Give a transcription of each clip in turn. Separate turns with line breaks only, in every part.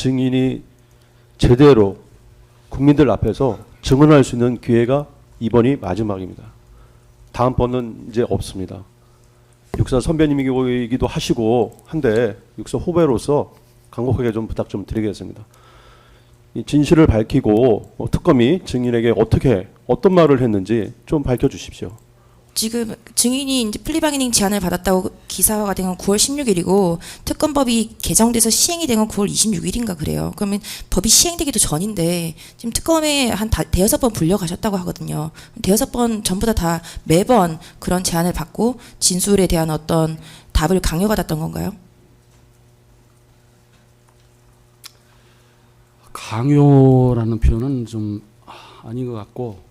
증인이 제대로 국민들 앞에서 증언할 수 있는 기회가 이번이 마지막입니다. 다음번은 이제 없습니다. 육사 선배님이기도 하시고 한데 육사 후배로서 간곡하게 좀 부탁 좀 드리겠습니다. 이 진실을 밝히고 어, 특검이 증인에게 어떻게 어떤 말을 했는지 좀 밝혀 주십시오.
지금 증인이 이제 플리바게닝 제안을 받았다고 기사화가 된 건 9월 16일이고 특검법이 개정돼서 시행이 된 건 9월 26일인가 그래요. 그러면 법이 시행되기도 전인데 지금 특검에 한 다- 대여섯 번 불려가셨다고 하거든요. 대여섯 번 전부 다, 다 매번 그런 제안을 받고 진술에 대한 어떤 답을 강요받았던 건가요?
강요라는 표현은 좀 아, 아닌 것 같고 뭐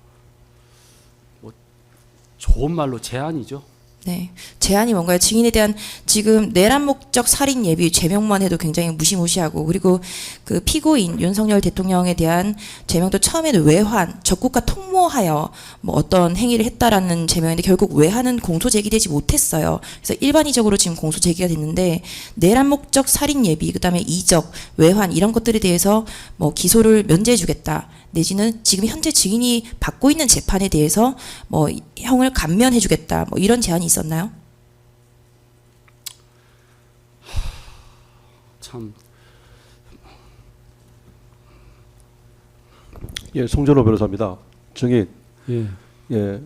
좋은 말로 제안이죠.
네. 제안이 뭔가요? 증인에 대한 지금 내란 목적 살인 예비 제명만 해도 굉장히 무시무시하고 그리고 그 피고인 윤석열 대통령에 대한 제명도 처음에는 외환, 적국과 통모하여 뭐 어떤 행위를 했다라는 제명인데 결국 외환은 공소 제기되지 못했어요. 그래서 일반의적으로 지금 공소 제기가 됐는데 내란 목적 살인 예비 그다음에 이적, 외환 이런 것들에 대해서 뭐 기소를 면제해 주겠다. 내지는 지금 현재 증인이 받고 있는 재판에 대해서 뭐 형을 감면해 주겠다. 뭐 이런 제안이 있었나요?
참
예, 송전호 변호사입니다. 증인
예.
예,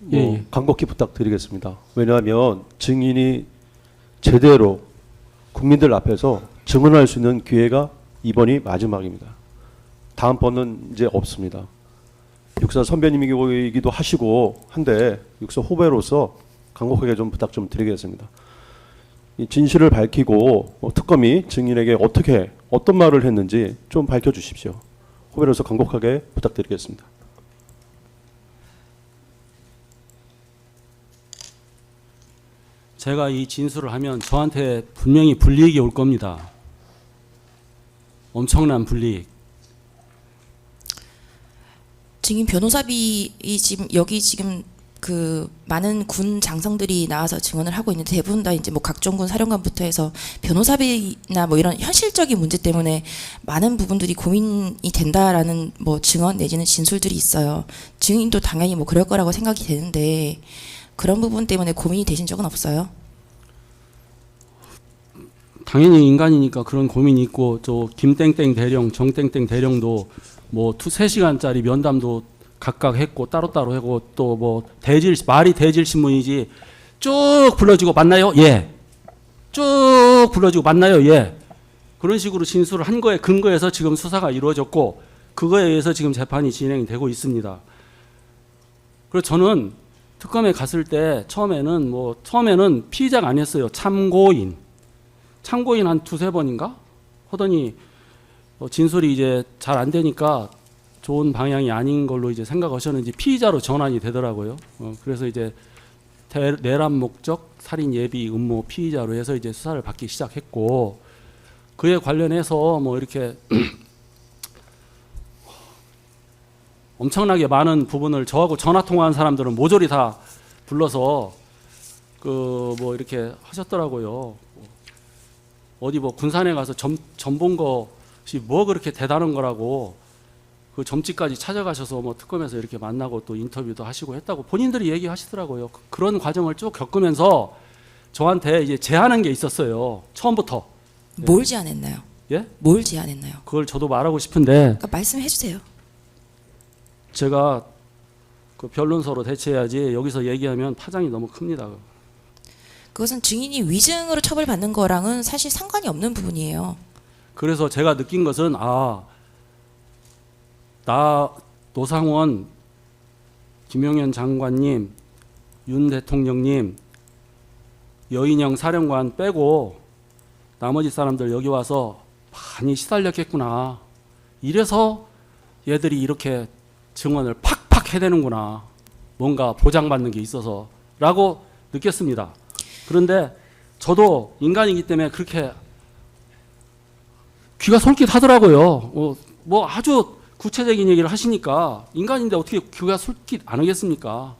뭐
예, 예.
간곡히 부탁드리겠습니다. 왜냐하면 증인이 제대로 국민들 앞에서 증언할 수 있는 기회가 이번이 마지막입니다. 다음번은 이제 없습니다. 육사 선배님이기도 하시고 한데 육사 후배로서 간곡하게 좀 부탁 좀 드리겠습니다. 이 진실을 밝히고 어, 특검이 증인에게 어떻게 어떤 말을 했는지 좀 밝혀 주십시오. 후배로서 간곡하게 부탁드리겠습니다.
제가 이 진술을 하면 저한테 분명히 불이익이 올 겁니다. 엄청난 불이익.
증인 변호사비 이 지금 여기 지금 그 많은 군 장성들이 나와서 증언을 하고 있는데 대부분 다 이제 뭐 각종 군 사령관부터 해서 변호사비나 뭐 이런 현실적인 문제 때문에 많은 부분들이 고민이 된다라는 뭐 증언 내지는 진술들이 있어요. 증인도 당연히 뭐 그럴 거라고 생각이 되는데 그런 부분 때문에 고민이 되신 적은 없어요?
당연히 인간이니까 그런 고민이 있고 저 김땡땡 대령, 정땡땡 대령도 뭐 두 세 시간짜리 면담도 각각 했고 따로따로 하고 또 뭐 대질 말이 대질 신문이지 쭉 불러주고 맞나요? 예. 쭉 불러주고 맞나요? 예. 그런 식으로 진술을 한 거에 근거해서 지금 수사가 이루어졌고 그거에 의해서 지금 재판이 진행이 되고 있습니다. 그래서 저는 특검에 갔을 때 처음에는 뭐 처음에는 피의자가 아니었어요. 참고인. 참고인 한 두세 번인가 하더니 어, 진술이 이제 잘 안 되니까 좋은 방향이 아닌 걸로 이제 생각하셨는지 피의자로 전환이 되더라고요. 어, 그래서 이제 대, 내란 목적 살인 예비 음모 피의자로 해서 이제 수사를 받기 시작했고 그에 관련해서 뭐 이렇게 엄청나게 많은 부분을 저하고 전화 통화한 사람들은 모조리 다 불러서 그 뭐 이렇게 하셨더라고요. 어디 뭐 군산에 가서 점, 점 본 것이 뭐 그렇게 대단한 거라고 그 점집까지 찾아가셔서 뭐 특검에서 이렇게 만나고 또 인터뷰도 하시고 했다고 본인들이 얘기하시더라고요. 그- 그런 과정을 쭉 겪으면서 저한테 이제 제안한 게 있었어요. 처음부터. 네.
뭘 제안했나요?
예?
뭘 제안했나요?
그걸 저도 말하고 싶은데
그러니까 말씀해 주세요.
제가 그 변론서로 대체해야지 여기서 얘기하면 파장이 너무 큽니다.
그것은 증인이 위증으로 처벌받는 거랑은 사실 상관이 없는 부분이에요.
그래서 제가 느낀 것은 아, 나 노상원, 김용현 장관님, 윤 대통령님, 여인영 사령관 빼고 나머지 사람들 여기 와서 많이 시달렸겠구나. 이래서 얘들이 이렇게 증언을 팍팍 해대는구나. 뭔가 보장받는 게 있어서 라고 느꼈습니다. 그런데 저도 인간이기 때문에 그렇게 귀가 솔깃하더라고요. 어, 뭐 아주 구체적인 얘기를 하시니까 인간인데 어떻게 귀가 솔깃 안 하겠습니까?